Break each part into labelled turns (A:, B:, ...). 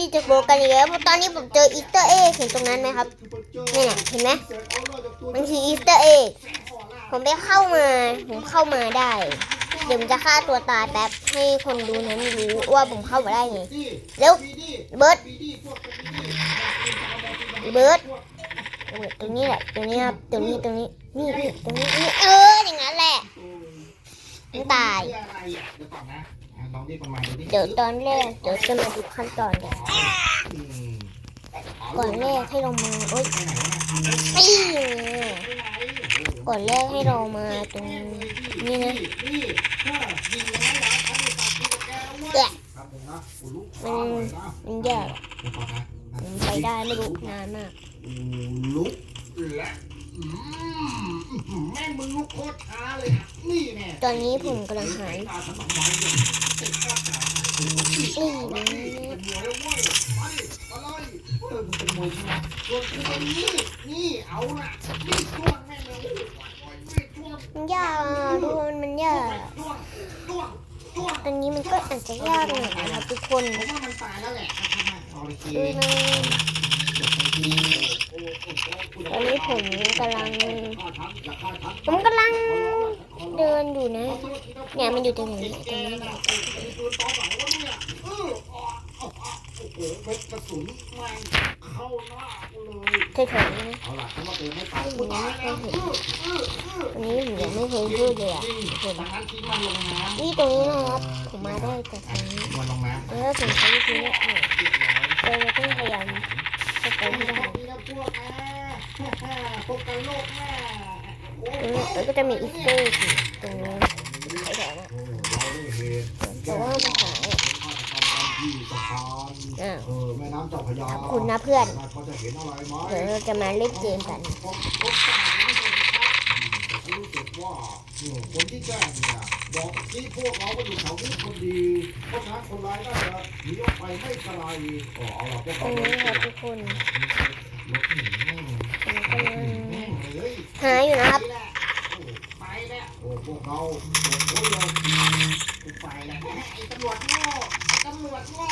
A: ดีจะโบกันอีกแล้วตอนนี้ผมเจออีสเตอร์เอ็กเห็นตรงนั้นไหมครับนี่นะเห็นไหมมันคืออีสเตอร์เอ็กผมไปเข้ามา ผมเข้ามาได้ เดี๋ยวผมจะฆ่าตัวตายแป๊บให้คนดูนั้นรู้ว่าผมเข้ามาได้ไงเร็วเบิร์ดเบิร์ดเบิร์ดตรงนี้แหละตรงนี้ครับตรงนี้ตรงนี้นี่นี่ตรงนี้นี่เอออย่างนั้นแหละตาย
B: อนนะอะลองเรียกประมาณดูดิ
A: เดี๋ยวตอนแรกเดี๋ยวจะมาดูขั้นตอนกัน
B: อืม
A: ก่อนแรกให้เรามาโอ๊ย
B: ไปไหนวะเนี่ย
A: ไม่ก่อนแรกให้เรามาตรงนี้นะ
B: นี่ถ้ายิงแล้วนะฉันจะตัดที่แกแล้วเว้ย
A: เอ๊ะ
B: ครับผมนะโอ้ลูก
A: มัน
B: ฟ้าเลยนะ
A: มันยาก
B: เดี๋ยวก่อนนะ
A: ผมไปได้ไม่รู้นานมาก
B: อืมลุกและอืมแม่งมึงลุกโคตรช้าเลยอะนี่แน่
A: ตอนนี้ผมกำลังหาย
B: นี่
A: นะ
B: หาย
A: มันยากทุกคนมันยากตอนนี้มันก็อาจจะยากหน่อยนะครับทุกคนดูนะตอนนี้ผมกำลัง ผมกำลัง เดินอยู่นะเนี่ยมันอยู่ตรงนี้ตรงนี้
B: โอ้โหเม็ดกระสุนแม่งเข้าหน้ากูเลย
A: เฉยๆนะ
B: เอาล่ะฉันว่าเธอไม่ตายกูตายแล้ว
A: ตรงนี้ผมยังไม่เคยพูดเลยอะทุกคน
B: ดังนั้นทิ้งมันลงน้ำ
A: นี่ตรงนี้นะครับผมมาได้จากตรงนี้
B: มันลงน้ำ
A: แล้วผมใช้วิธีนี้เนี่ยเราจะต้องพยายามจะไปให้ได้
B: นี่นะพวกนะพวกกันโลกแม่
A: ตรงนี้ แล้วก็จะมีอีสเตอร์อยู่ตรงนี้แถวๆนะแต่ว่ามันหายอะอ้าวขอบคุณนะเพื่อน
B: เดี๋
A: ยวเราจะมาเล่นเกมกัน
B: ครับแต่ผมรู้สึกว่าเออคนที่แจ้งเนี่ยบอกที่พวกเราก็อยู่แถวนี้คนดี เพราะฉะนั้นคนร้ายน่าจะหนีออกไปไม่ไกลอ๋อเอาล่ะพวก
A: ตร
B: เรา
A: งนี้ครับทุกคน
B: รถหนี เลย
A: อยู่นะครับ
B: ไปแล้วโอ้พวกเราโอ้โหเราไปแล้วไอ้ตำรวจโง่ไอ้ตำรวจโง่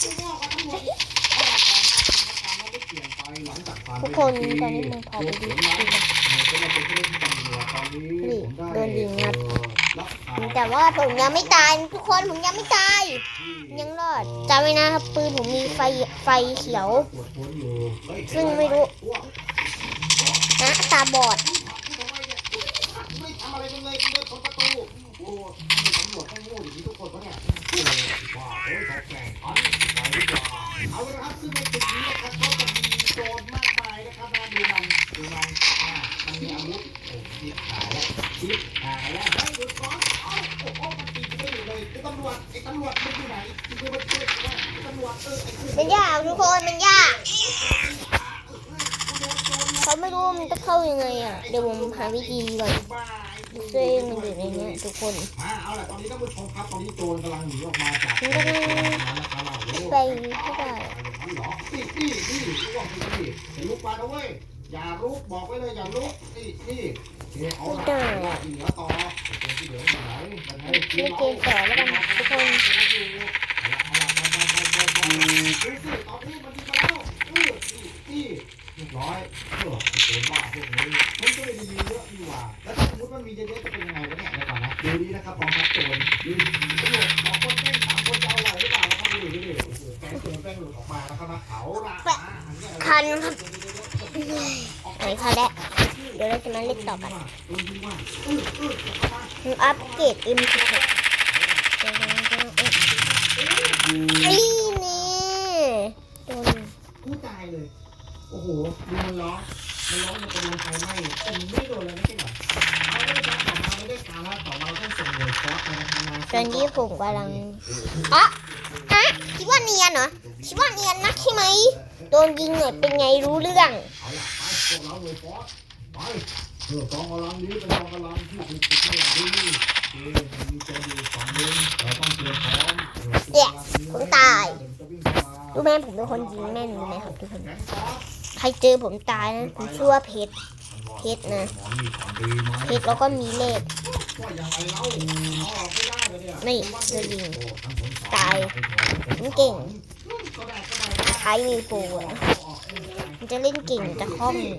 B: กูโง่กว่าตำรวจล่ะตอนนั้นสถานการณ์ไม่ได้เปลี่ยนไปหลัง
A: ทุกคนตอนนี้มึงพอไปดู
B: โดน
A: ดีกัน
B: ก็มาเป็นเรื่องที่ตำรวจตอนนี้ผมได้
A: โดนยิงครับแต่ว่าผมยังไม่ตายทุกคนผมยังไม่ตาย ยังรอดจำไว้นะครับปืนผมมีไฟไฟเขียว ซึ่งไม่รู้ ตาบอด
B: เข้ายั
A: งไงอะ เดี๋ยวผมหาวิธีก่อน
B: บ้า
A: ซึ่งมันอยู่ในนี้ทุกคน
B: อ่าเอาละตอนนี้ท่านผู้ชมครับตอนนี้โจรกำลังหนีออกมาจาก
A: มันกำลัง
B: นะครับเราเร็ว
A: ไปไม่ได้
B: เหรอนี่นี่นี่รู้ว่าเป็นนี่เห็นลูกปลานะเว้ยอย่าลุกบอกไว้เลยอย่าลุกนี่นี่เฮ้เอาล่ะว่าที่เหลือต่อที่เหลืออยู่ไหนเป็นไง
A: เล่นเกมต่อแล้วกันทุกคน
B: เอาล่ะเอาล่ะเอาล่ะเอาล่ะเอาล่ะเอาล่ะดูสิตอนนี้มันดีมาแล้วเออนี่นี่เรียบร้อย คันครับไห
A: นคะแดะเดี๋ยวเราจะมาเล่นต่อกันอัปเกรด M16 เดี๋ยวเนี่โดน
B: ผู้ตายเลย โอ้โหดูมันร้องมันร้องมันจะโดนไฟไหม้แต่มันไม่โดนเลยไม่ใช่หรอเอาได้การต่อมาไม่ได้การแล้วต่อมาเราต้องส่งหน่วยฟอสไปนะครับมา
A: ตอนนี้ผมกำลังอ๋อฮะคิดว่าเนียนเหรอคิดว่าเนียนนักใช่ไหม โดนยิงเนี่ยเป็นไงรู้เรื่อง
B: เอาล่ะไปพวกเราหน่วยฟอสไปเออกองกำลังนี้เป็นกองกำลังที่ถูกฝึกให้อย่างดีเอ๊ะมีโจรอยู่ฝั่งนึงเราต้องเตรียมพร้อมเออ
A: ผมตาย
B: จะวิ่งเข้ามา
A: รู้ไหมผมเป็นคนยิงแม่นไหมครับทุกคน
B: แก๊งฟอส
A: ใครเจอผมตายนะผมชื่อว่าเพชร เพชรนะ
B: หมอมีของดีไหม
A: เพชรแล้วก็มีเลข
B: ว่ายังไงเล่าเอาออกไม่ได้เลยเนี่ย
A: นี่โดนยิง
B: โอ้ทั้งสงสร
A: ตายผมเก่ง
B: ก
A: ใช้มีโปรอะมันจะเล่นเก่งจะคล่องเนี่ย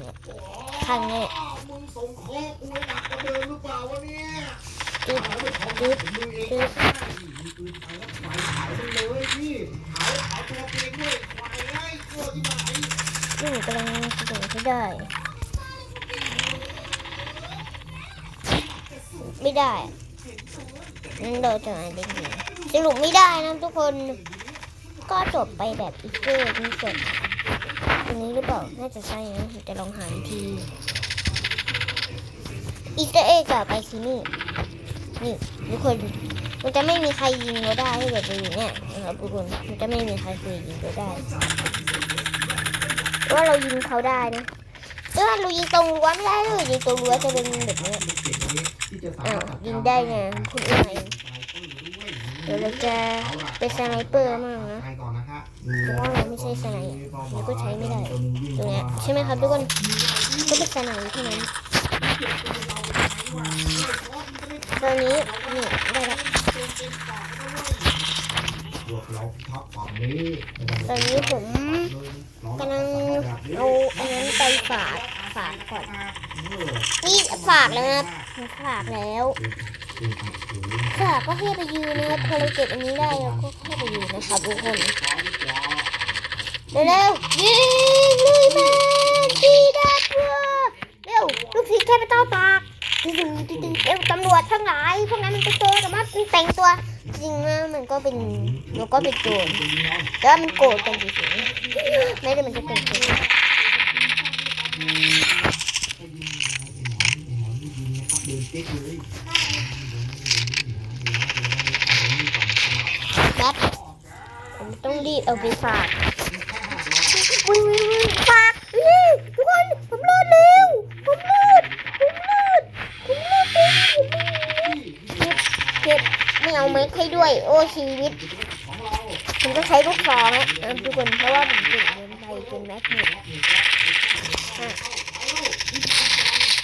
A: ข้างเนี้ย
B: มึงส่งข้อกูหนักกว่าเดิมหรือเปล่าวะเนี่ย
A: จึ๊บ
B: จึ๊บมึงเองจึ๊บมีปืนไฟแล้วไฟขายไปเลยพี่ขายขายตัวเองด้วยไฟไอ้ตัวที่ไหน
A: นี่หนูกำลังสนอให้ได้ ไม่ได้นั่นเราจะมาเล่นดีสรุปไม่ได้นะทุกคน ก็จบไปแบบอีกเกอร์นี่จบตรงนี้หรือเปล่า น่าจะใช่นะเดี๋ยวจะลองหาอีกที อีสเตอร์เอ็กกับไปที่นี่ นี่ทุกคน มันจะไม่มีใครยิงเราได้ถ้าเกิดเราอยู่เนี่ยนะครับทุกคน มันจะไม่มีใครเคยยิงเราได้ ว่าเรายิงเขาได้นะแต่ว่าเรายิงตรงรั้วไม่ได้เลยยิงตรงรั้วจะเป็นแบบนี้อ้าวยิงได้ไงคุณเอ๋ ดี๋ยวเราจะเป็นสไนเปอร์มากนะ
B: ไปก่อนะ
A: เพราะว่าเราไม่ใช่สไนเราก็ใช้ไม่ได้ตรงนี้ใช่ไหมครับทุกคนก็เป็นสไนเท่านั้นตอนนี้นี่ได้แล้ว
B: พวกเราทับฝั่งนี้
A: ตอนนี้ผมกำลังเอาอันนั้นไปฝากฝากก่อนนี่ฝากแล้วนะฝากแล้ว ฝากก็ให้ไปยืนนะครับพอเราเก็บอันนี้ได้เราก็ให้ไปยืนนะครับทุกคนเร็วๆยิงเลยแมนดีดับเบิลเร็วลูกศิษย์แค่ไปเต้าปากตึ๊ดตึ๊ดตึ๊ดเร็วตำรวจทั้งหลายพวกนั้นมันเป็โจรแต่ว่ามันแต่งตัวจริงนะมันก็เป็นมันก็เป็นโจรแต่ว่ามันโกรธกันเฉยๆไม่ได้มันจะเป็นโจรแป๊บผมต้องรีบเอาไปฝากวิววิววิวฝากวิวทุกคนผมรอดเร็วผมรอดผมรอดผมรอดเร็วเก็บเก็บไม่เอาเม็ดให้ด้วย โอ้ชีวิตผมจะใช้ลูกซองนะทุกคนเพราะว่าผมเก่งเกินไปเป็นแม็กเนตอะ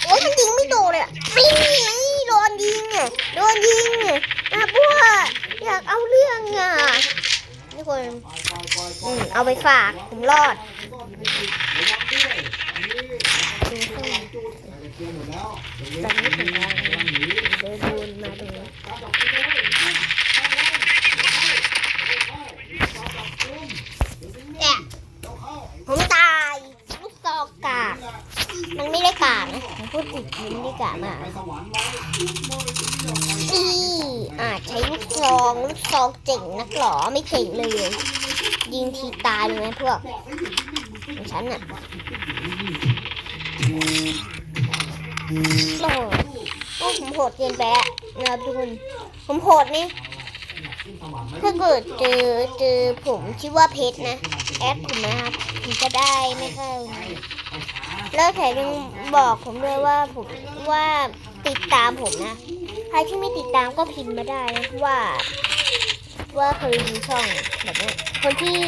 A: โอ้ยมันยิงไม่โดนเลยอะไม่ไม่โดนยิงอะโดนยิงอะ อยากเอาเรื่องอะทุกคนอืมเอาไปฝาก ผมรอดดูข้างในตอนนี้ผมกำลังเดินวนมาตรงนี้เนี่ยผมตายลูกซอกกากมันไม่ได้กาก นะผมพูดผิดมันไม่กากมากนี่อาจใช้ลูกซองลูกซองเจ๋งนักหรอไม่เจ๋งเลย ยิงทีตายเลยนะพวกฉันน่ะโอ้โหผมโหดเกินไปแล้วนะครับทุกคนผมโหดนี่ถ้าเกิดเจอเจอผมชื่อว่าเพชรนะ แอดผมนะครับผมจะได้ไม่เข้า แล้วแถมยังบอกผมด้วยว่าผมว่าติดตามผมนะ ใครที่ไม่ติดตามก็พิมพ์มาได้นะว่า ว่าเคยดูช่องแบบนี้คนที่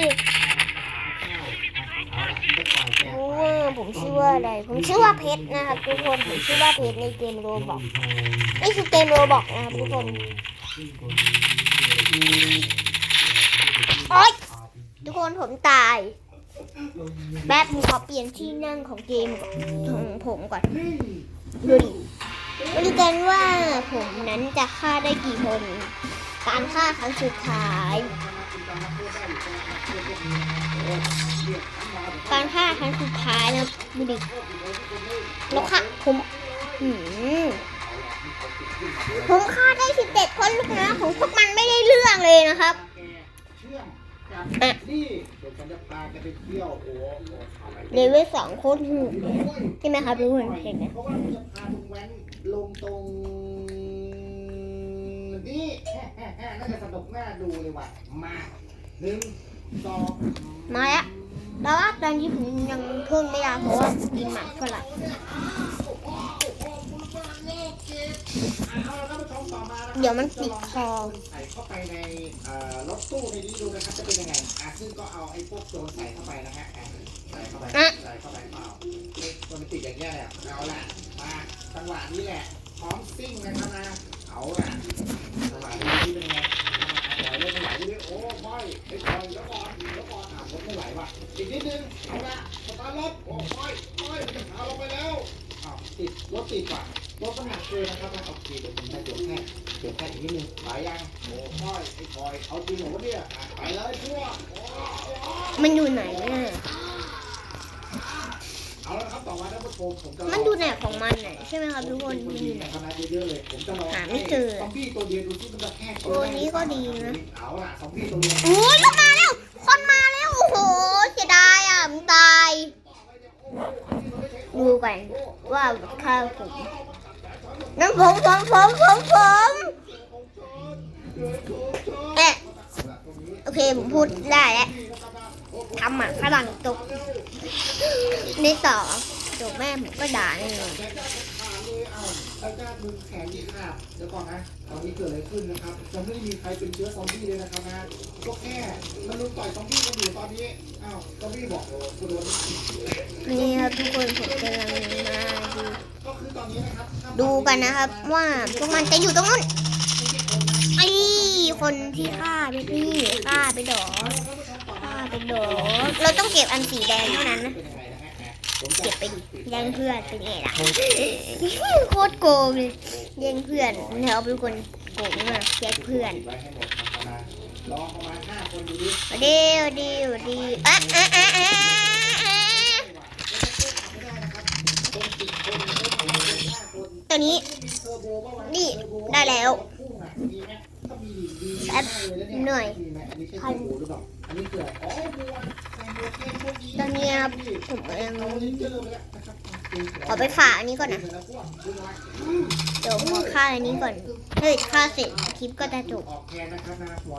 A: ว่าผมชื่อว่าอะไร ผมชื่อว่าเพชรนะครับทุกคน ผมชื่อว่าเพชรในเกมโรบอกนี่คือเกมโรบอกนะครับทุกคนโอ๊ยทุกคนผมตาย แป๊บผมขอเปลี่ยนที่นั่งของเกมของผมก่อนดูดิมาดูกันว่าผมนั้นจะฆ่าได้กี่คน การฆ่าครั้งสุดท้าย การฆ่าครั้งสุดท้ายนะดูดิแล้วค่ะผมอืมผมฆ่าได้สิบเจ็ดคนลูกนะของพวกมันไม่ได้เรื่องเลยนะครับ
B: นี่เดี๋ยวฉันจะพาแกไปเที่ยวโอ้โหอะไร
A: เลเวลสองโคตรหูใช่ไหมครับทุกคนเห็นไหม
B: เพราะว่าเราจะพาลุงแว้นลงตรงนี่น่าจะสนุกน่าดูเลยว่ะมาหนึ่งสอง
A: มาแล้วแต่ว่าตอนนี้ผมยังเพิ่งไม่ได้เพราะว่ากินหมักฝรั่ง
B: เดี๋
A: ยวมันติดคอ
B: ใส่เข้าไปในเอ่อรถตู้ในนี้ดูนะครับจะเป็นยังไงอะซึ่งก็เอาไอ้พวกโจรใส่เข้าไปนะฮะอะใส่เข้าไป
A: อะ
B: ใส่เข้าไปเปล่าเอ๊ะตัวมันติดอย่างเงี้ยแหละเอาละมาจังหวะนี้แหละพร้อมซิ่งนะครับนะเอาละจังหวะนี้เป็นไงไหวเลยไม่ไหวเลยโอ้บอยไอ้บอยแล้วก่อนแล้วก่อนอะอีกนิดนึงเอาละสตาร์ทรถโอ้ยโอ้ยมันจะพาลงไปแล้วอ้าวติดรถติดว่ะ รถมันหนักเกินะครับนะโอเคเดี๋ยวผมจะเดี๋ยวแค่เดี๋ยวแค่อีกนิดนึงไปยังโอ้ยไอ้คอยเอาจริงเหรอวะเนี่ยอะไปเลยพวก
A: มันอยู่ไหนอะ
B: เอาละครับต่อมาท่านผู้ชมผมจะ
A: มันดูไหนของมันน่ะใช่ไหมครับทุกคนมันอยู่ไหน
B: คณะเยอะเลยผมจะลอง
A: หาไม่เจอ
B: ซอมบี้ตัวเดียวดูที่มันจะแค่
A: ตัวนี้ก็ดีนะ
B: เอาล่ะซอมบี้ตัวเดียว
A: โอ้ยมันมาแล้ว คนมาแล้ว โอ้โห เสียดายอะมันตาย ดูกันว่าข้าวผม นั่นผมผมผมผมผมเอ๊ะโอเคผมพูดได้แล้วทำหมันฝรั่งตก ในต่อจบแม่ผมก็ด่าแน่นอน
B: แกจะขาดเลยเอาแล้วก็มือแขนที่ขาดเดี๋ยวก่อนนะ ตอนนี้เกิดอะไรขึ้นนะครับยังไม่ได้มีใครเป็นเชื้อซอมบี้เลยนะครับนะ ก็แค่มันลุมต่อยซอมบี้กันอยู่ตอนนี้ อ้าว ซอมบี้บอกโอ้กูโดน
A: นี่ครับทุกคนผมกำลัง ดู
B: กันนะครับ
A: ว่าพวกมันจะอยู่ตรงนู้นไอ้คนที่ฆ่าไปนี่ฆ่าไปดอฆ่าไปดอเราต้องเก็บอันสีแดงเท่านั้นนะ
B: เก็
A: บไปดิแย่งเพื่อนเป็นไงล่ะโคตรโกงเลยแย่งเพื่อนเนี่ยเอาเป็นคนโกงมากแย่งเพื่อน
B: ไว้ให้หมดทำประมาณรอประมาณห้าคนดูดิ
A: มาดีมาดีมาดีอะอะอะอะอะตัว นี้ นี่ได้แล้วแป๊บหน่อย
B: พัน
A: ตอนนี้ผมกำลังขอไปฝากอันนี้ก่อนนะ เดี๋ยวผมฆ่าอันนี้ก่อน เฮ้ยฆ่าเสร็จคลิปก็จะจบ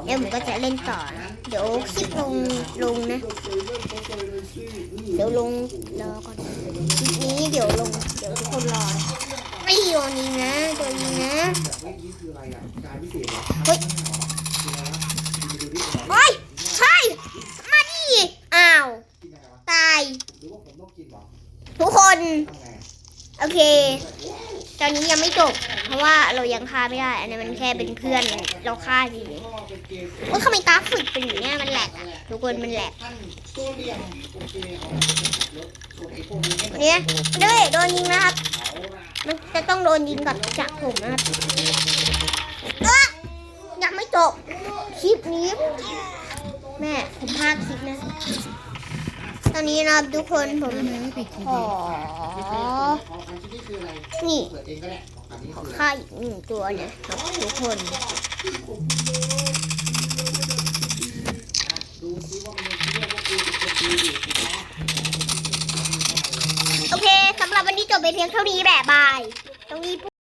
A: เดี๋ยวผมก็จะเล่นต่อนะ เดี๋ยวคลิปลงลงนะ เดี๋ยวลงรอก่อน คลิปนี้เดี๋ยวลง เดี๋ยวทุกคนรอนะ ไม่โยนนี้นะตัวนี้นะเฮ้ยเฮ้ยใช่มาดิอ้าว ตาย ทุกคน โอเค ตอนนี้ยังไม่จบ เพราะว่าเรายังฆ่าไม่ได้ อันนี้มันแค่เป็นเพื่อน เราฆ่าดีเลยว่าทำไมกราฟิกเป็นอย่างเงี้ยมันแหลกอะทุกคนมันแหลก
B: เหลี่ยมโอเคเอารถส่วนไอ้พวกนี้
A: วันนี้ด้วยโดนยิงนะครับ มันจะต้องโดนยิงกับจากผมนะครับยังไม่จบ คลิปนี้ แม่ผมพากคลิปนะ ตอนนี้นะครับทุกคนผมขอ
B: ของอันที่นี่คืออะไร
A: นี่
B: เปิดเองก็ได้ของอันนี้
A: ขอ
B: ค่า
A: อีกหนึ่งตัวเนี่ยครับทุกคนโอเคสำหรับวันนี้จบไปเพียงเท่านี้แบบบาย ตรงนี้